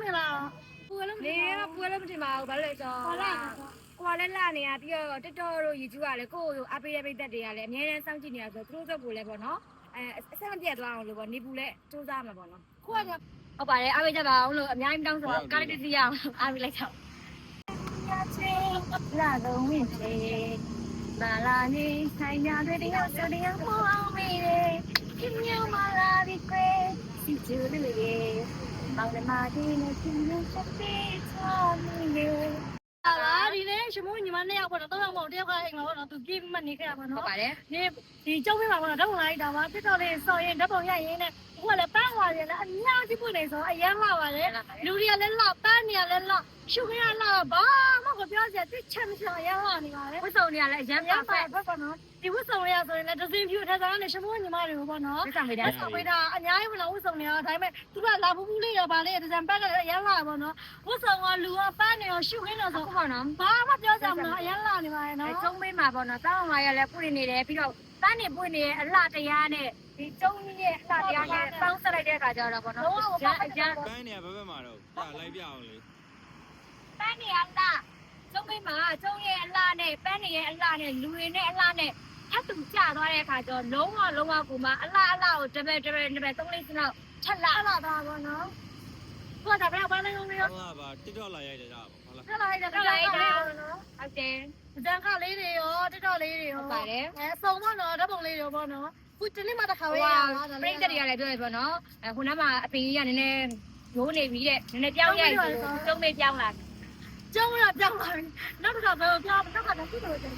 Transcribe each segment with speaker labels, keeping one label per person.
Speaker 1: မလားပူလည်းမ
Speaker 2: နေ
Speaker 1: နေ
Speaker 2: ကပူလည်းမထင်ပါဘူးဘာလို့လဲဆို
Speaker 1: ဟော
Speaker 2: တော့
Speaker 1: လိုက်
Speaker 2: ကိုကလည်းလာနေရပြီးတော့တက်တော်တို့ YouTube ကလည်းကိုယ့်ကိုအပေးတဲ့ပိတ်သက်တွေကလည်းအများနဲ့စောင့်ကြည့်နေရဆိုသူတို့တို့ကိုလည်းပေါ့နော်အဲအဆက်မပြတ်သွားအောင်လို့ပေါ့နေပူလည်းစူးစမ်းမှာပေါ့နော်
Speaker 1: ကိုက
Speaker 2: ဟုတ်ပါတယ်အားပေးကြပါအောင်လို့အများကြီးတောင်းဆိုကားတစ်စီးရအောင်အားပေးလိုက်ချောင်းလာတော့ဝင်ချေမာလာနေဆိုင်ညာတွေတယောက်ဆိုတယောက်မောင်းမိတယ် ခင်ဗျာမာလာဒီကွယ်စီချူလေးရေမောင်လည်းမာဒီနဲ့ခင်ဗျာချက်ပေးချာမိတယ်
Speaker 1: လာလာဒီနေ့ရှမိုးညီမနှစ်ယောက်ပေါ့တော့တော့မဟုတ်တယောက်ကအိမ်မှာပေါ့နော်သူပြေးမှနေခဲ့ရပါ
Speaker 2: ဟုတ်
Speaker 1: နော်
Speaker 2: ပါတယ်
Speaker 1: ဒီဒီကျုံးပေးမှာပေါ့နော်ဓာတ်ပုံလိုက်တာပါတစ်တော်လေးစော်ရင်ဓာတ်ပုံရရင်နဲ့ ကိုကလည်းပန်းသွားတယ်လည်းအများကြီးပွင့်နေဆိုအရင်လာပါတယ်လူတွေကလည်းလာပန်းနေရလည်းလာရှုခရလာဘာမှမပြောစရာတစ်ချက်မရှိအရင်လာနေပါတယ်
Speaker 2: ဝတ်စုံတွေကလည်းအရန်
Speaker 1: ရ
Speaker 2: ပါ
Speaker 1: ပါ
Speaker 2: ဖက်
Speaker 1: ဘက်ပေါ့နော်ဒီဝတ်ဆောင်ရဆိုရင်လည်းဒဇင်ပြူထက်စားနဲ့ရှမိုးညီမတွေကိုပေါ့နော်
Speaker 2: ဝတ်စုံတွေ
Speaker 1: ဝ
Speaker 2: ဒါ
Speaker 1: တ်ဆောင်ပေးတာအများကြီးမလားဝတ်ဆောင်နေတာဒါပေမဲ့သူကလာဘူးဘူးလေးတော့ဗာလေဒဇင်ပန်းလည်းအရင်လာပေါ့နော်ဝတ်ဆောင်ကလူကပန်းနေရောရှုခင်းတော့ဆို
Speaker 2: အခုပေါ့နော်
Speaker 1: ဘာမှပြောကြမလားအရင်လာနေပါတယ်နော်
Speaker 2: အဲကျုံးမေးမှာပေါ့နော်တောင်းအောင်ရလည်းပွင့်နေတယ်ပြီးတော့တန်းနေပွင့်နေတဲ့အလှတရားနဲ့ ဒီကျုံးကြီးရဲ့အလှတရားနဲ့ပေါင်းဆက်လိုက်တဲ့အခါကျတော့ပေါ့နော်အရန်အရန်
Speaker 3: ပန်းနေရဘက်ဘက်မှာတော့ဒါလိုက်ပြအောင်လေ
Speaker 2: ပန်းနေရလှကျုံးမေးမှာကျုံးရဲ့အလှနဲ့ပန်းနေရဲ့အလှနဲ့လူတွေနဲ့အလှနဲ့အတူကျသွားတဲ့အခါကျတော့လုံးဝလုံးဝကိုမှအလှအလှကိုတပည့်တပည့်တပည့်သုံးလေးစနောက်ထက်လာ
Speaker 1: အဲ့လာတာပေါ့နော်ကိုကဒါပဲဘာလဲလုံးလေးရော
Speaker 3: ဟုတ်လားပါ TikTok လာရိုက်တယ်ဒါပေါ့ဟုတ်လား
Speaker 1: ဆက်လိုက်တယ်ဆက်လိုက်တယ်နော်
Speaker 2: ဟုတ်တယ်
Speaker 1: အတန်းခလေးတွေရောတက်တော့လေးတွေရော
Speaker 2: ဟုတ်ပါတယ်
Speaker 1: အဲစုံပေါ့နော်ဓာတ်ပုံလေးတွေပေါ့နော် ခုတနေ့မှတစ်ခါ
Speaker 2: ဟို
Speaker 1: ပဲ
Speaker 2: က
Speaker 1: ရတာ
Speaker 2: ပရိသတ်တွေကလည်းပြောရပေါ့နော်အဲခုနကအပင်ကြီးကနည်းနည်းရိုးနေပြီတဲ့နည်းနည်းပြောင်းရိုက်ပြီးကျုံးမေးပြောင်းလာ
Speaker 1: ကျောင်းရပြောင်းလာပြီနောက်တစ်ခါပဲပြောင်းနောက်တစ်ခါတော့ခုတော့တယ်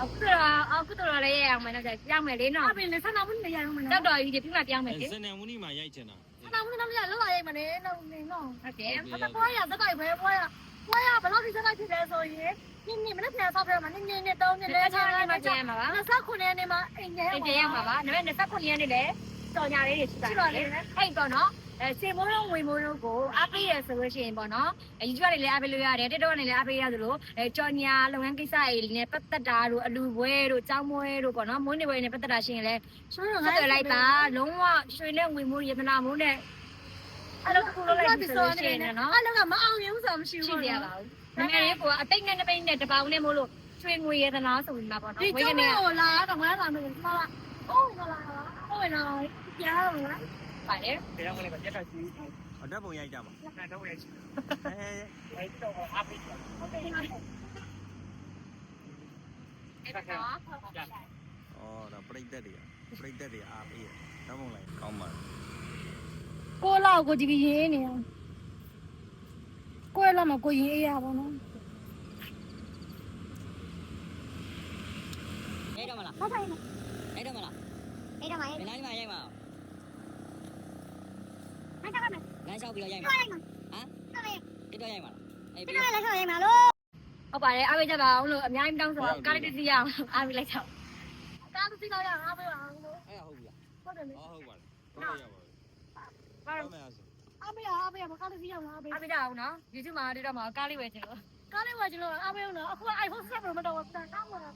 Speaker 2: အခုတော့အခုတော့လည်းရအောင်မယ်နော်ပြောင်းမယ်လေးနော်
Speaker 1: အပင်နဲ့ဆန္ဒမှုနေရအောင်မ
Speaker 2: တော
Speaker 1: နော်
Speaker 2: က်တော်ကြီးဒီပြမပြောင်းမယ်လေ
Speaker 3: စနေမူနီမှာရိုက်ချင်တာ
Speaker 1: ဆန္ဒမှုနောက်ရလောက်လာရိုက်မနေတော့နေနော်
Speaker 2: ဟုတ်တယ်
Speaker 1: အပေါ်ရစက်တိုက်ပဲပေါ်ရပေါ်ရဘယ်လို ဒီစက်တိုက်ဖြစ်လဲဆိုရင်ညင်ညင်မနေ့ပြန်ဆောက်ပြမှာညင်ညင်နဲ့တုံးနေလဲ
Speaker 2: လက်ချာလေးမှကျန်မှာပါ
Speaker 1: 29ရက်နေ့မှာအိမ်ကျဲ
Speaker 2: အိမ်ကျရမှာပါဒါပေမဲ့29ရက်နေ့လည်းတော်ညာလေးတွေရှိပါတယ်အဲ့တော့နော်အဲစေမိုးလုံးဝေမိုးလုံးကိုအားပေးရဆိုလို့ရှိရင်ပေါ့နော်အယူကျွတ်တွေလည်းအားပေးလို့ရတယ်တက်တော့ကနေလည်းအားပေးရသလိုအဲကြော်ညာလုပ်ငန်းကိစ္စတွေနဲ့ပတ်သက်တာတို့အလူပွဲတို့ចောင်းပွဲတို့ပေါ့နော်မွေးနေ့ပွဲနဲ့ပတ်သက်တာရှိရင်လည်း
Speaker 1: ဆိုတော့
Speaker 2: ဆက်သွယ်လိုက်ပါလုံးဝရွှေနဲ့ငွေမိုးရတနာမိုးနဲ့အဲ့လိုတစ်ခုလု ပ်လိုက်ပြီဆိုလို့ရှိရင်နော်
Speaker 1: အဲ့လိုကမအောင်ရင်ဥစားမရှိ
Speaker 2: ရှိ
Speaker 1: ဘူး
Speaker 2: ကြပါဘူး။ငယ်လေးကအတိတ်နဲ့တစ်ပိတ်နဲ့တပေါင်းနဲ့မို့လို့ရွှေငွေရတနာဆိုပြီးမှာပေါ့နော်
Speaker 1: ဒီ။
Speaker 2: ဝေ
Speaker 1: ကျုံး
Speaker 2: ကနေ
Speaker 1: ကိုလာတော့ငါလာမယ်ဒီမှာဟုတ်မလားဟုတ်နော်ကြားတော့လား
Speaker 2: ပါတယ်
Speaker 3: အတက်ပုံရိုက်ကြမှာအဲ။
Speaker 2: အဲ့တော့
Speaker 3: အော်ဒါပြိသက်တွေကပြိသက်တွေအားပေးရတော့မဟုတ်လားကောင်းပါ
Speaker 1: ကိုလောက်ကိုကြည့်ရေးနေအောင်ကိုလောက်မှာကိုရင်အေးရပါတော့
Speaker 4: ရိုက်တော့မလား
Speaker 1: ဟုတ်ပါရဲ့
Speaker 4: ရိုက်တော့မလား
Speaker 1: အေးတော့မရဲ့
Speaker 4: ဒီနားဒီမှာရိုက်မှာ
Speaker 1: မထားပါနဲ့
Speaker 4: လမ်းလျှောက်ပြီးတော့ရိုက်
Speaker 1: ပြော
Speaker 4: မှာ
Speaker 1: လိုက်မှာ
Speaker 4: ဟမ်တစ်တော့ရိုက်မှာလားအေး
Speaker 1: ပြ
Speaker 4: ပြီး
Speaker 1: လိုက်လိုက်ဆိုရင်မလို့
Speaker 2: ဟုတ်ပါတယ်အားပေးကြပါအောင်လို့အများကြီးတောင်းဆိုကားလေးတစ်စီးရအောင်အားပေးလိုက်ချောင်း
Speaker 1: ကားသိတော့ရအောင်ပေးပါအောင်လို့
Speaker 3: အဲ့ဟုတ်ပြီလား
Speaker 1: ဟုတ်တယ်လေ
Speaker 3: အော်ဟုတ်ပါလားဟုတ်ရပါ ဘူးဟုတ်မယ်ဆို
Speaker 1: အားပေးအားပေးကားသိရအောင်အားပေး
Speaker 2: အားပေးကြအောင်နော် YouTube မှာတက်တော့မှာကားလေးဝယ်ချင်လို့
Speaker 1: ကားလေးဝယ်ချင်လို့အားပေးအောင်နော်အခု iPhone 7 Pro မတော့ဘူးတန်ကောင်းပါလား